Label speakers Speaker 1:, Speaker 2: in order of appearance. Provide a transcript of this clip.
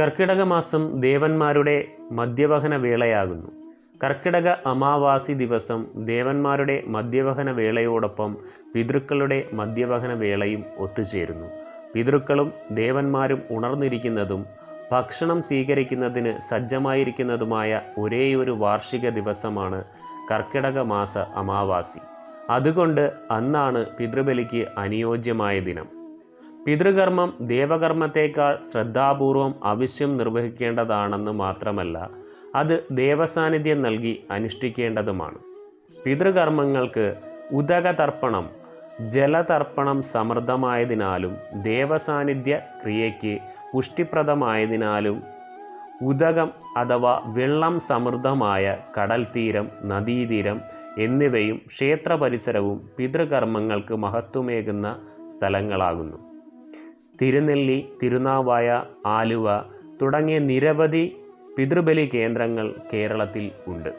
Speaker 1: കർക്കിടക മാസം ദേവന്മാരുടെ മദ്യവഹന വേളയാകുന്നു. കർക്കിടക അമാവാസി ദിവസം ദേവന്മാരുടെ മദ്യവഹന വേളയോടൊപ്പം പിതൃക്കളുടെ മദ്യവഹന വേളയും ഒത്തുചേരുന്നു. പിതൃക്കളും ദേവന്മാരും ഉണർന്നിരിക്കുന്നതും ഭക്ഷണം സ്വീകരിക്കുന്നതിന് സജ്ജമായിരിക്കുന്നതുമായ ഒരേയൊരു വാർഷിക ദിവസമാണ് കർക്കിടക മാസ അമാവാസി. അതുകൊണ്ട് അന്നാണ് പിതൃബലിക്ക് അനുയോജ്യമായ ദിനം. പിതൃകർമ്മം ദേവകർമ്മത്തേക്കാൾ ശ്രദ്ധാപൂർവം ആവശ്യം നിർവഹിക്കേണ്ടതാണെന്ന് മാത്രമല്ല അത് ദേവസാന്നിധ്യം നൽകി അനുഷ്ഠിക്കേണ്ടതുമാണ്. പിതൃകർമ്മങ്ങൾക്ക് ഉദകതർപ്പണം ജലതർപ്പണം സമൃദ്ധമായതിനാലും ദേവസാന്നിധ്യ ക്രിയയ്ക്ക് പുഷ്ടിപ്രദമായതിനാലും ഉദകം അഥവാ വെള്ളം സമൃദ്ധമായ കടൽ തീരം നദീതീരം എന്നിവയും ക്ഷേത്ര പരിസരവും പിതൃകർമ്മങ്ങൾക്ക് മഹത്വമേകുന്ന സ്ഥലങ്ങളാകുന്നു. തിരുനെല്ലി തിരുനാവായ ആലുവ തുടങ്ങിയ നിരവധി പിതൃബലി കേന്ദ്രങ്ങൾ കേരളത്തിൽ ഉണ്ട്.